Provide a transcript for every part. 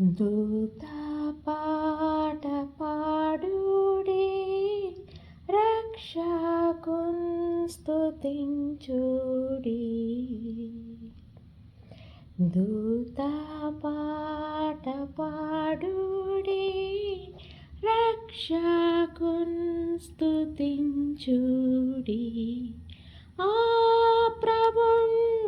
దూత పాట పాడుడి రక్షకుంస్తుతించుడి. దూత పాట పాడుడి రక్షకుంస్తుతించుడి. ఆ ప్రభుణ్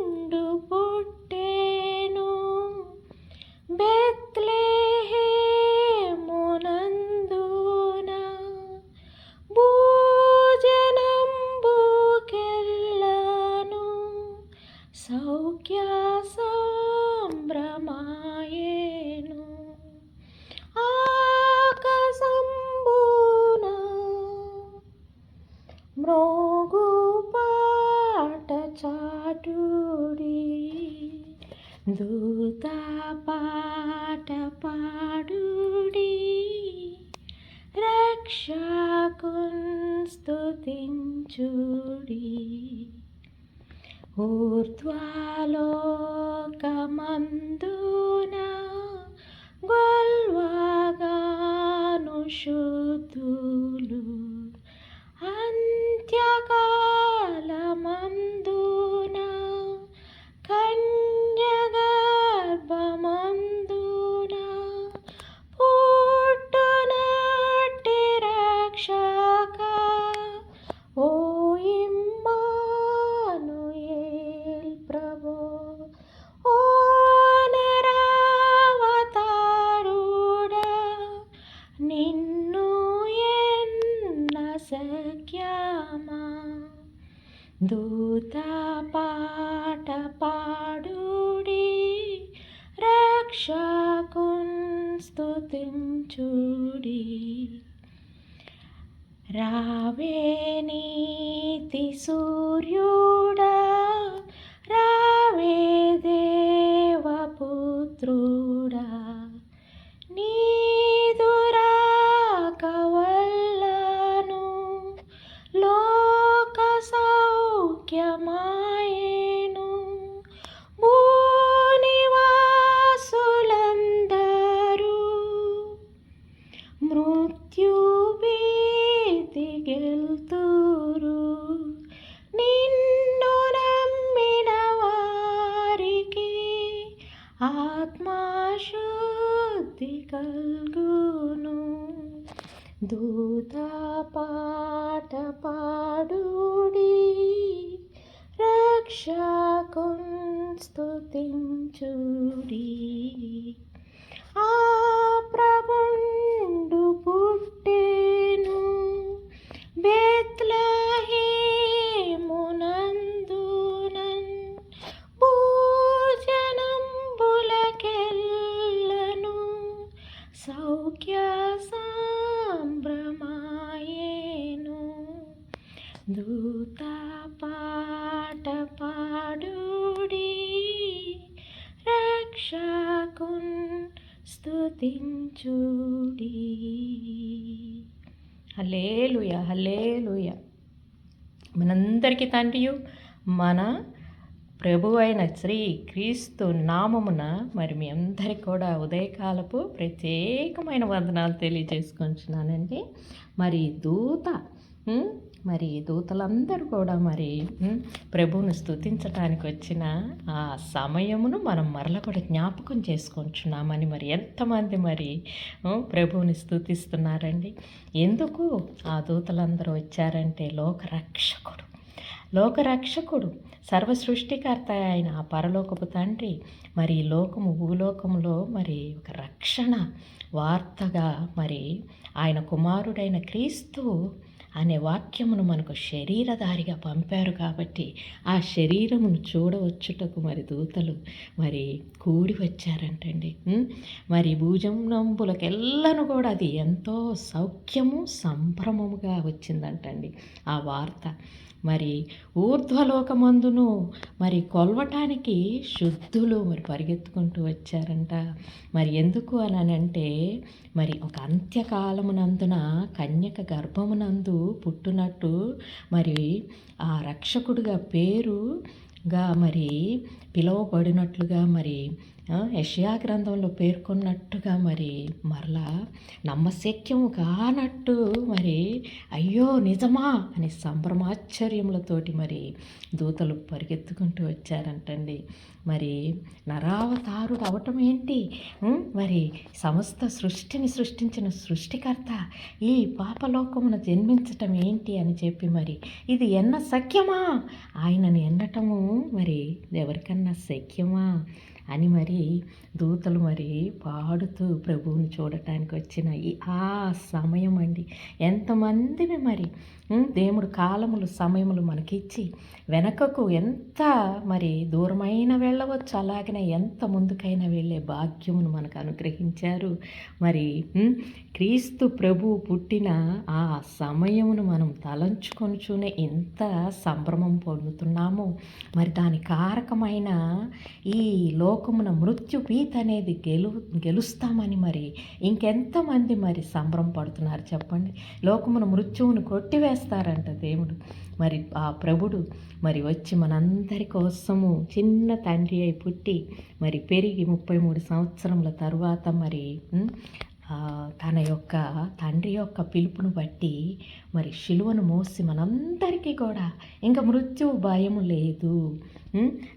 దూత పాట పాడుడి రక్షకున్ స్తుతించుడి ఊర్ధ్వలోకమందున సఖ్యమా. దూత పాట పాడుడి రక్షకున్ స్తుతించుడి రావే నీతి సూర్యుడా శుద్ధి కల్గును. దూత పాట పాడుడి. రక్షకున్ స్తుతించుడి. ఆ ప్రభుణ్ దూత పాట పాడుడి రక్షకున్ స్తుతించుడి. హలేలుయ హలేలుయ మనందరికీ తండ్రియు మన ప్రభు అయిన శ్రీ క్రీస్తు నామమున మరి మీ అందరికి కూడా ఉదయకాలపు ప్రత్యేకమైన వందనాలు తెలియజేసుకుంటున్నానండి. మరి దూత మరి దూతలందరూ కూడా మరి ప్రభువును స్తుతించటానికి వచ్చిన ఆ సమయమును మనం మరల కూడా జ్ఞాపకం చేసుకుంటున్నామని మరి ఎంతమంది మరి ప్రభువుని స్థుతిస్తున్నారండి ఎందుకు ఆ దూతలందరూ వచ్చారంటే లోకరక్షకుడు. లోకరక్షకుడు సర్వ సృష్టికర్త అయిన ఆ పరలోకపు తండ్రి మరి లోకము భూలోకములో మరి ఒక రక్షణ వార్తగా మరి ఆయన కుమారుడైన క్రీస్తు అనే వాక్యమును మనకు శరీరధారిగా పంపారు కాబట్టి ఆ శరీరమును చూడవచ్చుటకు మరి దూతలు మరి కూడి వచ్చారంటండి. మరి మరి భూజంనంబులకెల్లను కూడా అది ఎంతో సౌఖ్యము సంభ్రమముగా వచ్చిందంటండి ఆ వార్త. మరి ఊర్ధ్వలోకమందును మరి కొలవటానికి శుద్ధులు మరి పరిగెత్తుకుంటూ వచ్చారంట. మరి ఎందుకు అని అంటే మరి ఒక అంత్యకాలమునందున కన్యక గర్భమునందు పుట్టునట్టు మరి ఆ రక్షకుడిగా పేరుగా మరి పిలువబడినట్లుగా మరి యషయా గ్రంథంలో పేర్కొన్నట్టుగా మరి మరలా నమ్మశక్యము కానట్టు మరి అయ్యో నిజమా అని సంభ్రమాశ్చర్యములతోటి మరి దూతలు పరిగెత్తుకుంటూ వచ్చారంటండి. మరి నరావతారుడు అవటం ఏంటి? మరి సమస్త సృష్టిని సృష్టించిన సృష్టికర్త ఈ పాపలోకమున జన్మించటం ఏంటి అని చెప్పి మరి ఇది ఎన్న సఖ్యమా ఆయనను ఎన్నటము మరి ఎవరికన్నా సఖ్యమా అని మరి దూతలు మరి పాడుతూ ప్రభువుని చూడటానికి వచ్చిన ఈ ఆ సమయం అండి. ఎంతమందిని మరి దేవుడు కాలములు సమయములు మనకిచ్చి వెనకకు ఎంత మరి దూరమైన వెళ్ళవచ్చు అలాగనే ఎంత ముందుకైనా వెళ్ళే భాగ్యమును మనకు అనుగ్రహించారు. మరి క్రీస్తు ప్రభు పుట్టిన ఆ సమయమును మనం తలంచుకొనుచునే ఎంత సంభ్రమం పొందుతున్నామో. మరి దాని కారకమైన ఈ లోక లోకమున మృత్యు భీత అనేది గెలు గెలుస్తామని మరి ఇంకెంతమంది మరి సంబరం పడుతున్నారు చెప్పండి. లోకమున మృత్యువును కొట్టివేస్తారంట దేవుడు. మరి ఆ ప్రభుడు మరి వచ్చి మనందరి కోసము చిన్న తండ్రి అయి పుట్టి మరి పెరిగి ముప్పై మూడు సంవత్సరముల తర్వాత మరి తన యొక్క తండ్రి యొక్క పిలుపును బట్టి మరి శిలువను మోసి మనందరికీ కూడా ఇంకా మృత్యు భయము లేదు.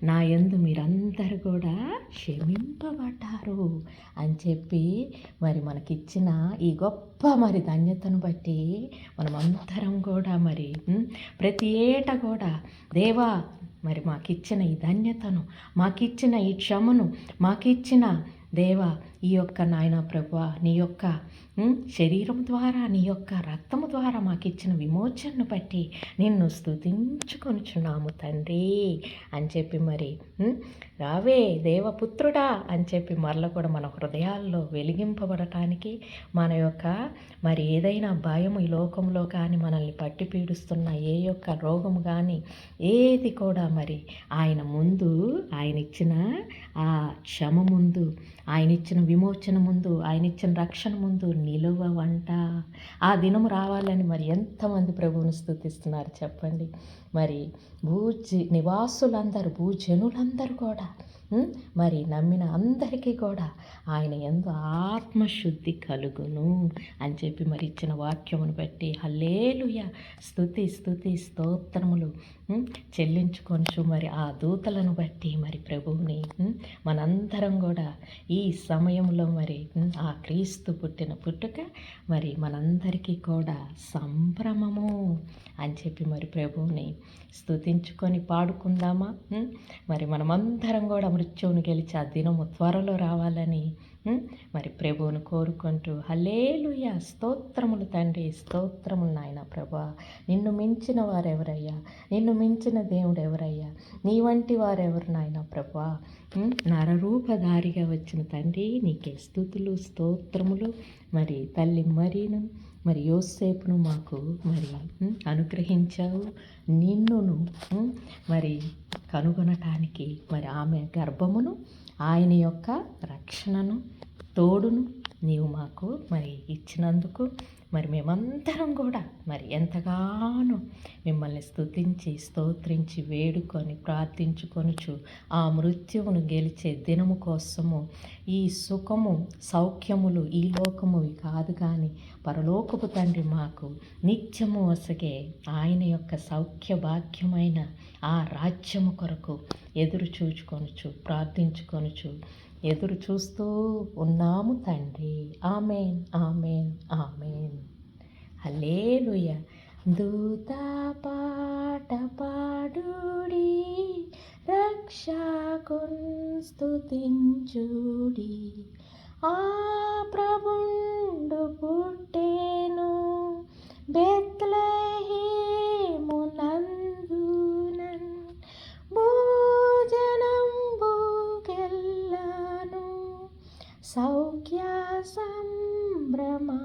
నా ఎందు మీరందరూ కూడా క్షమింపబడ్డారు అని చెప్పి మరి మనకిచ్చిన ఈ గొప్ప మరి ధన్యతను బట్టి మనమందరం కూడా మరి ప్రతి ఏట కూడా దేవా మరి మాకిచ్చిన ఈ ధన్యతను మాకిచ్చిన ఈ క్షమను మాకిచ్చిన దేవా ఈ యొక్క నాయన ప్రభు నీ యొక్క శరీరం ద్వారా నీ యొక్క రక్తము ద్వారా మాకు ఇచ్చిన విమోచనను బట్టి నిన్ను స్తుతించుకొనుచున్నాము తండ్రి అని చెప్పి మరి రావే దేవపుత్రుడా అని చెప్పి మరల కూడా మన హృదయాల్లో వెలిగింపబడటానికి మన యొక్క మరి ఏదైనా భయం ఈ లోకంలో కానీ మనల్ని పట్టి పీడిస్తున్న ఏ యొక్క రోగము కానీ ఏది కూడా మరి ఆయన ముందు ఆయన ఇచ్చిన ఆ క్షమ ముందు ఆయన ఇచ్చిన విమోచన ముందు ఆయన ఇచ్చిన రక్షణ ముందు నిలువ వంట ఆ దినము రావాలని మరి ఎంతమంది ప్రభువును స్థుతిస్తున్నారు చెప్పండి. మరి భూజి నివాసులందరూ భూజనులందరూ కూడా మరి నమ్మిన అందరికీ కూడా ఆయన ఎందు ఆత్మశుద్ధి కలుగును అని చెప్పి మరి ఇచ్చిన వాక్యమును బట్టి హల్లేలుయ. స్థుతి స్థుతి స్తోత్రములు చెల్లించుకొని చెల్లించుకొనుచు మరి ఆ దూతలను బట్టి మరి ప్రభువుని మనందరం కూడా ఈ సమయంలో మరి ఆ క్రీస్తు పుట్టిన పుట్టుక మరి మనందరికీ కూడా సంభ్రమము. అని చెప్పి మరి ప్రభువుని స్తుతించుకొని పాడుకుందామా? మరి మనమందరం కూడా మృత్యువును గెలిచి ఆ దినము త్వరలో రావాలని మరి ప్రభువును కోరుకుంటూ హలేలుయ స్తోత్రములు తండ్రి స్తోత్రములు నాయన ప్రభా. నిన్ను మించిన వారెవరయ్యా? నిన్ను మించిన దేవుడు ఎవరయ్యా? నీ వంటి వారెవరు నాయన ప్రభా? నరరూపధారిగా వచ్చిన తండ్రి నీకే స్థుతులు స్తోత్రములు. మరి తల్లి మరీను మరి యోసేపును మాకు మరి అనుగ్రహించావు. నిన్నును మరి కనుగొనటానికి మరి ఆమె గర్భమును ఆయన యొక్క రక్షణను తోడును నీవు మాకు మరి ఇచ్చినందుకు మరి మేమందరం కూడా మరి ఎంతగానో మిమ్మల్ని స్థుతించి స్తోత్రించి వేడుకొని ప్రార్థించుకొనుచు ఆ మృత్యువును గెలిచే దినము కోసము ఈ సుఖము సౌఖ్యములు ఈ లోకమువి కాదు కానీ పరలోకపు తండ్రి మాకు నిత్యము వసగే ఆయన యొక్క సౌఖ్య భాగ్యమైన ఆ రాజ్యము కొరకు ఎదురు చూచుకొనుచు ప్రార్థించుకొనుచు ఎదురు చూస్తూ ఉన్నాము తండ్రి. Amen amen amen. హల్లేలుయ. దూత పాట పాడుడి రక్షకున్ ఆ ప్రభుండు పుట్టేను బెత్లే సౌఖ్య సంభ్రమా